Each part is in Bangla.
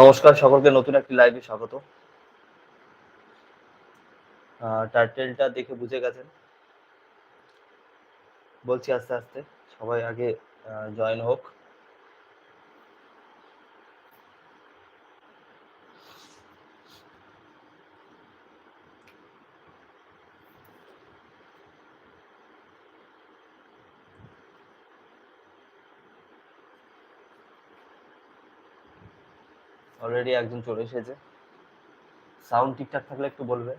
নমস্কার, সকলকে নতুন একটি লাইভে স্বাগত। টাইটেলটা দেখে বুঝে গেছেন। বলছি আস্তে আস্তে, সবাই আগে জয়েন হোক। অলরেডি একজন চলে এসেছে। সাউন্ড ঠিকঠাক থাকলে একটু বলবে।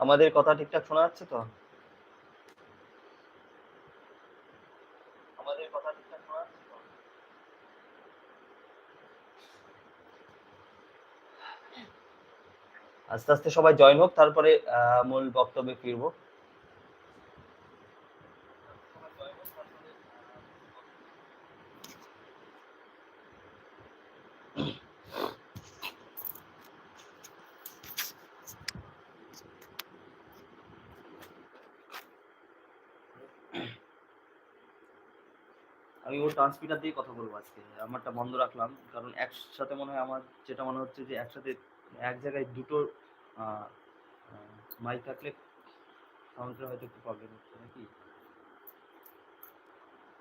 আমাদের কথা ঠিকঠাক শোনা যাচ্ছে তো? আমাদের কথা ঠিকঠাক শোনা আস্তে আস্তে সবাই জয়েন হোক, তারপরে মূল বক্তব্যে ফিরবো। আমি ওর ট্রান্সমিটার দিয়ে কথা বলব আজকে। আমারটা বন্ধ রাখলাম, কারণ একসাথে মনে হয় আমার যেটা মনে হচ্ছে যে একসাথে এক জায়গায় দুটো মাইক থাকলে সাউন্ডের হয়তো একটু প্রবলেম হচ্ছে, নাকি?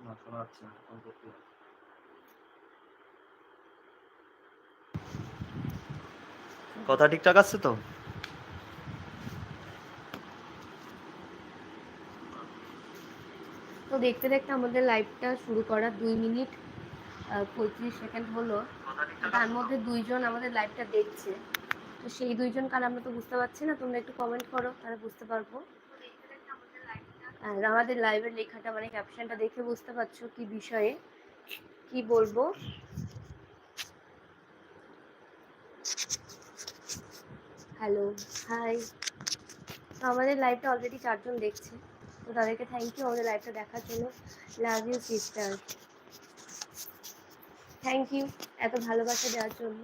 না শোনা যাচ্ছে না ফোন করতে কথা ঠিকঠাক আছে তো? তো দেখতে দেখতে আমাদের লাইভটা শুরু করা দুই মিনিট পঁয়ত্রিশ সেকেন্ড হলো। তার মধ্যে দুইজন আমাদের লাইভটা দেখছে। তো সেই দুইজন কার আমরা তো বুঝতে পারছি না, তোমরা একটু কমেন্ট করো, তাহলে বুঝতে পারব। আর আমাদের লাইভের লেখাটা মানে ক্যাপশনটা দেখে বুঝতে পারছ কি বিষয়ে, কি বলব? হ্যালো হাই তো আমাদের লাইভটা অলরেডি চারজন দেখছে। তো তাদেরকে থ্যাংক ইউ আমাদের লাইভটা দেখার জন্য। Love you sister thank you এত ভালোবাসা দেওয়ার জন্য।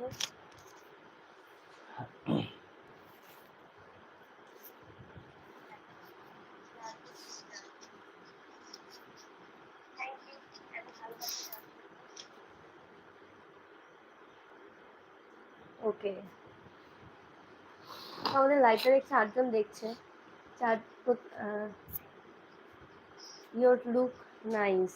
ওকে আমাদের লাইভটা দেখছে আটজন দেখছে। চার ইয়োর লুক নাইস।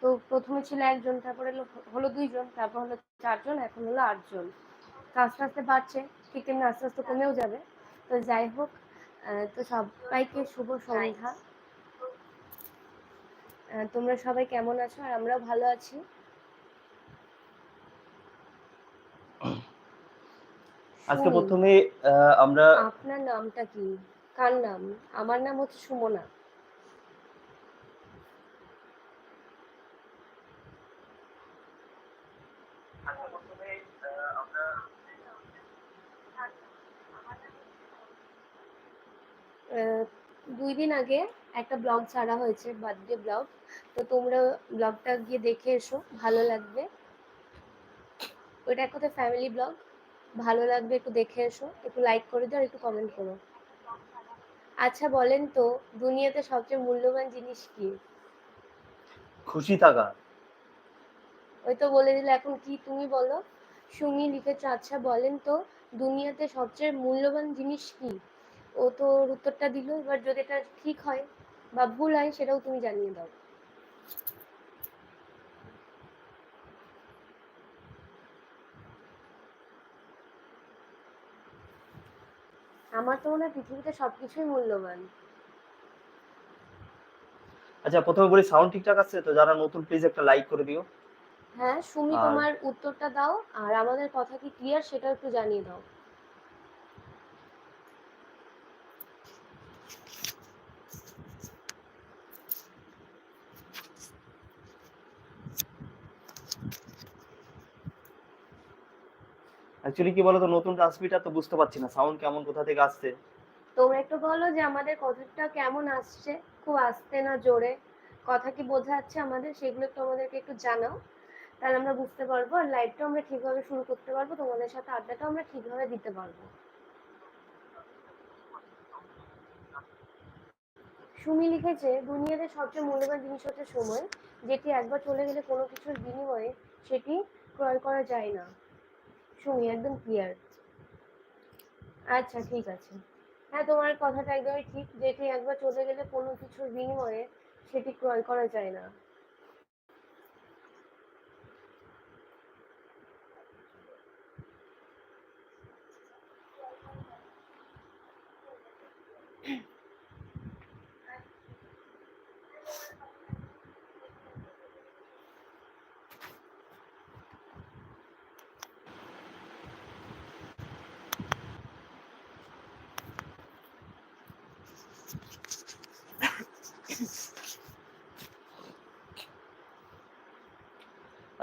তো প্রথমে ছিল একজন তারপরে হলো- দুইজন তারপর হলো চারজন এখন হলো আটজন। তো আস্তে আস্তে বাড়ছে ঠিক তেমনি আস্তে আস্তে কমেও যাবে। তো যাই হোক তো সবাইকে শুভ সন্ধ্যা। তোমরা সবাই কেমন আছো? আর আমরাও ভালো আছি। আজকে প্রথমে আমরা আপনার নামটা কি? কার নাম? আমার নাম হচ্ছে সুমনা। দুই দিন আগে একটা ব্লগ ছাড়া হয়েছে বার্থডে ব্লগ। তো তোমরা ব্লগটা গিয়ে দেখে এসো ভালো লাগবে। ওইটা এক কথায় ফ্যামিলি ব্লগ। ভালো লাগবে একটু দেখে এসো একটু লাইক করে দাও আর একটু কমেন্ট করো। আচ্ছা বলেন তো দুনিয়াতে সবচেয়ে মূল্যবান জিনিস কি? খুশি থাকা। ওই তো বলে দিলে এখন কি তুমি বলো? সুমি লিখেছো। আচ্ছা বলেন তো দুনিয়াতে সবচেয়ে মূল্যবান জিনিস কি? ও তো উত্তরটা দিল এবার যদি এটা ঠিক হয় বা ভুল হয় সেটাও তুমি জানিয়ে দাও। আমার তো মনে হয় পৃথিবীতে সবকিছুই মূল্যবান। আচ্ছা প্রথমে বলি সাউন্ড ঠিকঠাক আছে? তো যারা নতুন প্লিজ একটা লাইক করে দিও। হ্যাঁ সুমি তোমার উত্তরটা দাও আর আমাদের কথা কি ক্লিয়ার সেটাও একটু জানিয়ে দাও। অ্যাকচুয়ালি কি বলতো, নতুন ট্রান্সমিটার তো বুঝতে পারছি না সাউন্ড কেমন, কোথা থেকে আসছে? তোমরা একটু বলো যে আমাদের কথাটা কেমন আসছে? খুব আসতে না জোরে? কথা কি বোঝা যাচ্ছে আমাদের? সেগুলো একটু আমাদেরকে একটু জানাও। তাহলে আমরা বুঝতে পারব, আর লাইভটা আমরা ঠিকভাবে শুরু করতে পারব, তোমাদের সাথে আড্ডাটা আমরা ঠিকভাবে দিতে পারব। সুমি লিখেছে, দুনিয়াতে সবচেয়ে মূল্যবান জিনিস হচ্ছে সময়। যেটি একবার চলে গেলে কোনো কিছুর বিনিময়ে সেটি ক্রয় করা যায় না। সুমি, একদম ক্লিয়ার আচ্ছা ঠিক আছে। হ্যাঁ তোমার কথাটা একদমই ঠিক, যেটি একবার চলে গেলে কোনো কিছুর বিনিময়ে সেটি ক্রয় করা যায় না।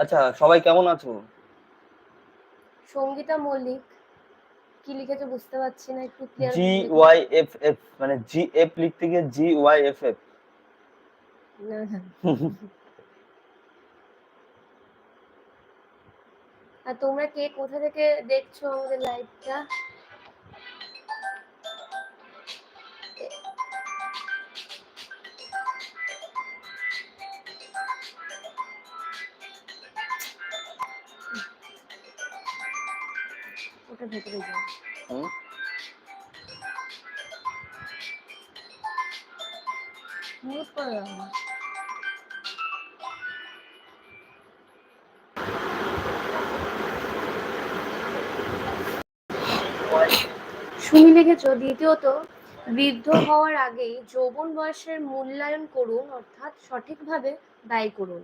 আচ্ছা সবাই কেমন আছো? সঙ্গীতা মল্লিক। কি লিখেছে বুঝতে পারছি না একটু clear G Y F F মানে জি এফ লিখতে গিয়ে জি ওয়াই এফ এফ না। না আর তোমরা কে কোথা থেকে দেখছ আমাদের লাইভটা ওটা ভেতরে যাও। মিউট করে দাও শুনি লিখেছ দ্বিতীয়ত বৃদ্ধ হওয়ার আগেই যৌবন বয়সের মূল্যায়ন করুন অর্থাৎ সঠিকভাবে ব্যয় করুন।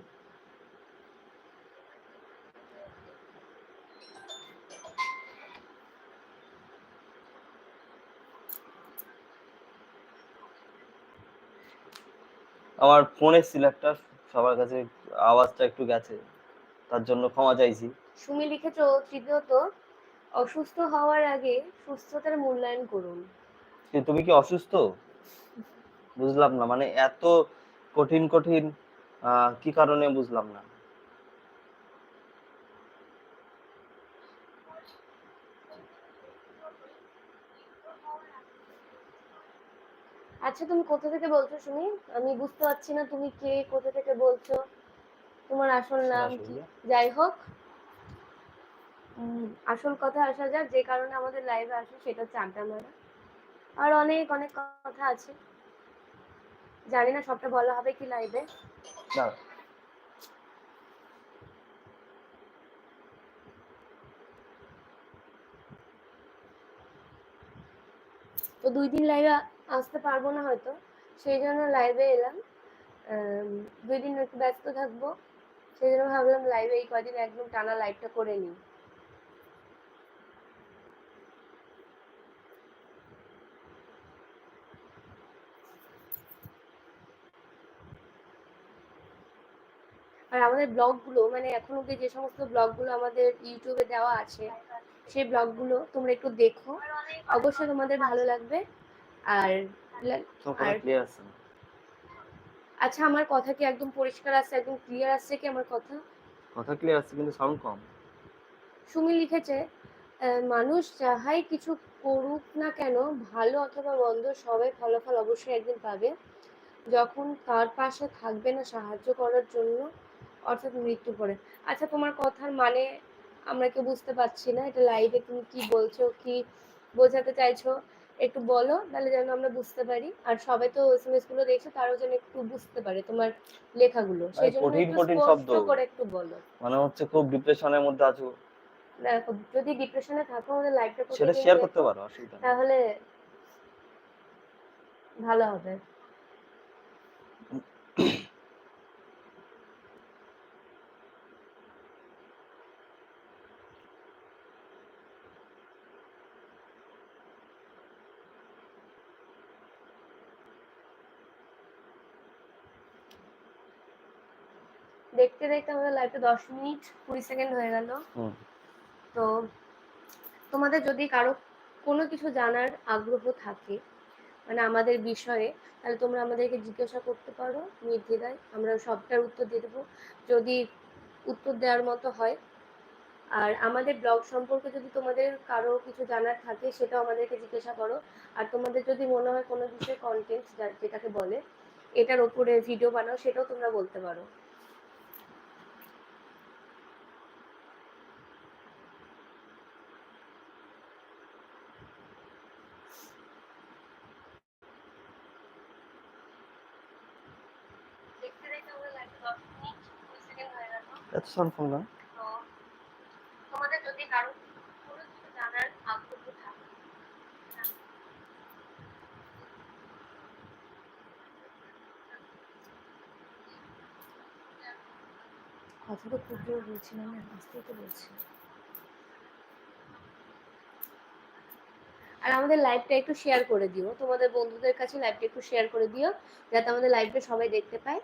আমার ফোনের সিলেক্টার সবার কাছে আওয়াজটা একটু গেছে তার জন্য ক্ষমা চাইছি। সুমি লিখেছো তৃতীয়ত অসুস্থ হওয়ার আগে সুস্থতার মূল্যায়ন করুন। যে তুমি কি অসুস্থ? বুঝলাম না মানে এত কঠিন কঠিন কি কারণে বুঝলাম না। আচ্ছা তুমি কোথা থেকে বলছো শুনি? আমি বুঝতে পারছি না তুমি কে কোথা থেকে বলছো? তোমার আসল নাম কি? যাই হোক আসল কথা আসা যাক যে কারণে আমাদের লাইভে আসে সেটা হচ্ছে আড্ডা মারা। আর অনেক অনেক কথা আছে। জানি না সবটা বলা হবে কি লাইভে তো দুই দিন লাইভে আসতে পারব না হয়তো। সেই জন্য লাইভে এলাম। দুই দিন একটু ব্যস্ত থাকব। সেই জন্য ভাবলাম লাইভে এই কদিন একদম টানা লাইভটা করে নিই। আর আমাদের ব্লগগুলো মানে এখন অব্দি যে সমস্ত ব্লগগুলো আমাদের ইউটিউবে দেওয়া আছে, সেই ব্লগগুলো তোমরা একটু দেখো। অবশ্যই তোমাদের ভালো লাগবে। আর। আচ্ছা আমার কথা কি একদম পরিষ্কার আসছে একদম ক্লিয়ার আসছে কি আমার কথা? কথা ক্লিয়ার আছে কিন্তু সাউন্ড কম। সুমি লিখেছে মানুষ যাহাই কিছু করুক না কেন ভালো অথবা মন্দ সবাই ফলাফল অবশ্যই একদিন পাবে। যখন তার পাশে থাকবে না সাহায্য করার জন্য অর্থাৎ মৃত্যু পরে। আচ্ছা তোমার কথার মানে আমরা কেউ বুঝতে পারছি না এটা লাইভে তুমি কি বলছো কি বোঝাতে চাইছো? একটু বলো তাহলে যেন আমরা বুঝতে পারি। আর সবাই তো এসএমএসগুলো দেখছ তারাও যেন একটু বুঝতে পারে তোমার লেখাগুলো। সেই জন্য কঠিন কঠিন শব্দ। করে একটু বলো। মানে হচ্ছে খুব ডিপ্রেশনের মধ্যে আছো। দেখো যদি ডিপ্রেশনে থাকো আমাদের লাইভটা সেটা শেয়ার করতে পারো অসুবিধা তাহলে ভালো হবে। দেখতে দেখতে আমাদের লাইভটা দশ মিনিট কুড়ি সেকেন্ড হয়ে গেল। তো তোমাদের যদি কারও কোনো কিছু জানার আগ্রহ থাকে মানে আমাদের বিষয়ে তাহলে তোমরা আমাদেরকে জিজ্ঞাসা করতে পারো নির্দ্বিধায়। আমরা সবটার উত্তর দিয়ে দেবো। যদি উত্তর দেওয়ার মতো হয় আর আমাদের ব্লগ সম্পর্কে যদি তোমাদের কারও কিছু জানার থাকে সেটাও আমাদেরকে জিজ্ঞাসা করো। আর তোমাদের যদি মনে হয় কোনো বিষয়ে কন্টেন্ট যেটাকে বলে এটার ওপরে ভিডিও বানাও সেটাও তোমরা বলতে পারো দেখতে দেখতে আমাদের লাইফে দশ মিনিট কুড়ি সেকেন্ড এত সম্ভব না তোমাদের যদি কারও কোনো কিছু জানার আগ্রহ থাকে কথা তো খুব জোর বলছি না আস্তে তো বলছি আর আমাদের লাইভটা একটু শেয়ার করে দিও। তোমাদের বন্ধুদের কাছে লাইভটা একটু শেয়ার করে দিও যাতে আমাদের লাইভটা সবাই দেখতে পায়।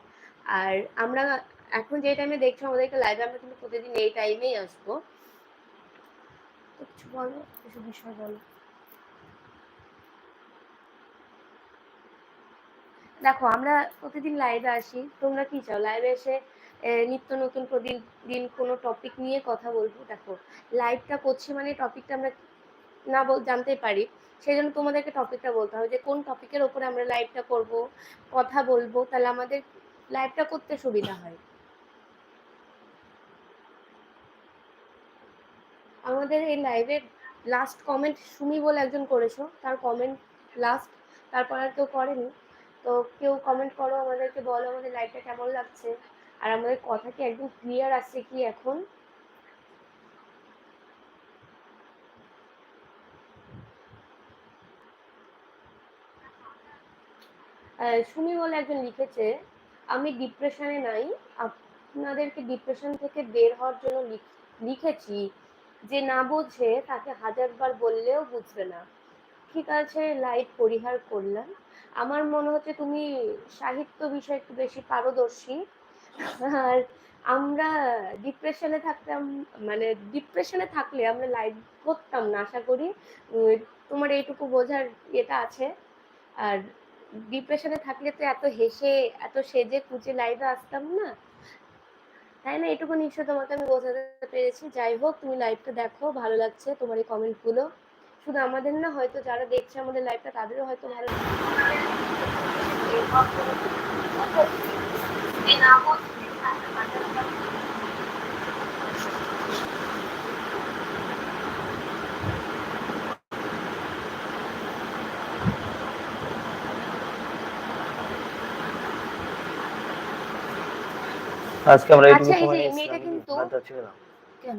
আর আমরা এখন যে টাইমে দেখছ আমাদেরকে লাইভে আমরা কিন্তু প্রতিদিন এই টাইমেই আসব। তো কিছু বলো, কিছু বিষয় বলো। দেখো, আমরা প্রতিদিন লাইভে আসি। তোমরা কি চাও? লাইভে এসে নিত্য নতুন প্রতিদিন কোনো টপিক নিয়ে কথা বলব? দেখো লাইভটা করছি মানে টপিকটা আমরা না বল, জানতে পারি। সেই জন্য তোমাদেরকে টপিকটা বলতে হবে যে, কোন টপিকের ওপরে আমরা লাইভটা করব, কথা বলব? তাহলে আমাদের লাইভটা করতে সুবিধা হয়। আমাদের এই লাইভের লাস্ট কমেন্ট সুমি বলে একজন করেছ তার কমেন্ট লাস্ট তারপর আর কেউ করেনি। তো কেউ কমেন্ট করো, আমাদেরকে বলো আমাদের লাইভটা কেমন লাগছে। আর আমাদের কথা কি একদম ক্লিয়ার আসছে কি এখন? সুমি বলে একজন লিখেছে, আমি ডিপ্রেশনে নাই। আপনাদেরকে ডিপ্রেশন থেকে বের হওয়ার জন্য লিখ- লিখেছি। যে না বোঝে তাকে হাজারবার বললেও বুঝবে না। ঠিক আছে লাইট পরিহার করলাম। আমার মনে হচ্ছে তুমি সাহিত্য বিষয়ে একটু বেশি পারদর্শী। আর আমরা ডিপ্রেশনে থাকতাম মানে ডিপ্রেশনে থাকলে আমরা লাইট করতাম না, আশা করি। তোমার এইটুকু বোঝার এটা আছে। আর ডিপ্রেশনে থাকলে তো এত হেসে, এত সেজে কুচে লাইভে আসতাম না। তাই না? এটুকু নিশ্চয় তোমাকে আমি বোঝাতে পেরেছি। যাই হোক, তুমি লাইভটা দেখো, ভালো লাগছে তোমার এই কমেন্টগুলো শুধু আমাদের না, হয়তো যারা দেখছে আমাদের লাইভটা তাদেরও হয়তো ভালো আজকে আমরা এইটুকু আচ্ছা, সময় মেয়েটা কিন্তু- কেন?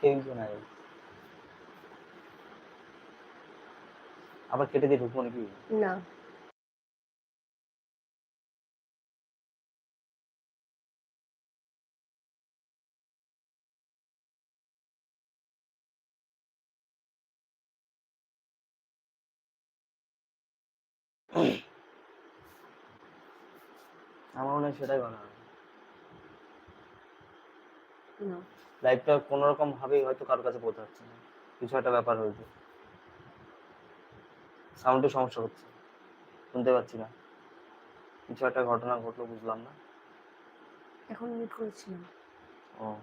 কেউ তো নাই। আবার কেটে দিয়ে ঢুকবো নাকি? না। আমার মনে হয় সেটাই ভালো হবে। লাইফটা কোনো রকম ভাবেই হয়তো কারোর কাছে পৌঁছাচ্ছে না। কিছু একটা ব্যাপার হয়েছে। সাউন্ডের সমস্যা হচ্ছে। শুনতে পাচ্ছি না। কিছু একটা ঘটনা ঘটলো বুঝলাম না। এখন মিট করেছিলাম। ও।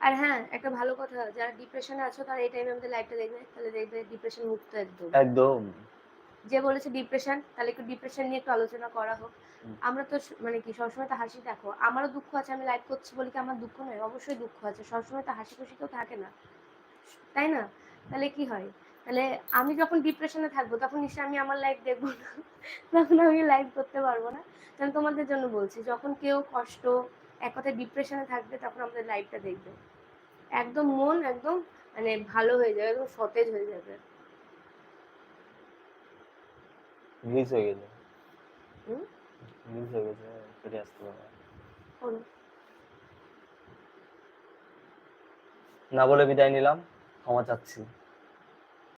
আর হ্যাঁ একটা ভালো কথা যারা ডিপ্রেশনে আছো তারা এই টাইমে আমাদের লাইভটা দেখবে তাহলে দেখবে ডিপ্রেশন মুক্ত একদম। একদম। যে বলেছে ডিপ্রেশন তাহলে একটু ডিপ্রেশন নিয়ে একটু আলোচনা করা হোক। আমরা তো মানে কি সবসময় তো হাসি দেখো আমারও দুঃখ আছে আমি লাইভ করছি বলে কি আমার দুঃখ নয় অবশ্যই দুঃখ আছে সবসময় তো হাসি খুশি কেউ থাকে না। তাই না? তাহলে কি হয়? তাহলে আমি যখন ডিপ্রেশনে থাকব তখন নিশ্চয়ই আমি আমার লাইফ দেখব না। তখন আমি লাইভ করতে পারব না। কারণ তোমাদের জন্য বলছি যখন কেউ কষ্ট এক কথায় ডিপ্রেশনে থাকবে তখন আমাদের লাইফটা দেখবে। একদম মন একদম মানে ভালো হয়ে যাবে একদম সতেজ হয়ে যাবে। রিলিজ হয়ে গেছে। হুম? রিলিজ হয়ে গেছে কেটে আসতে কোনো? না বলে বিদায় নিলাম ক্ষমা চাচ্ছি।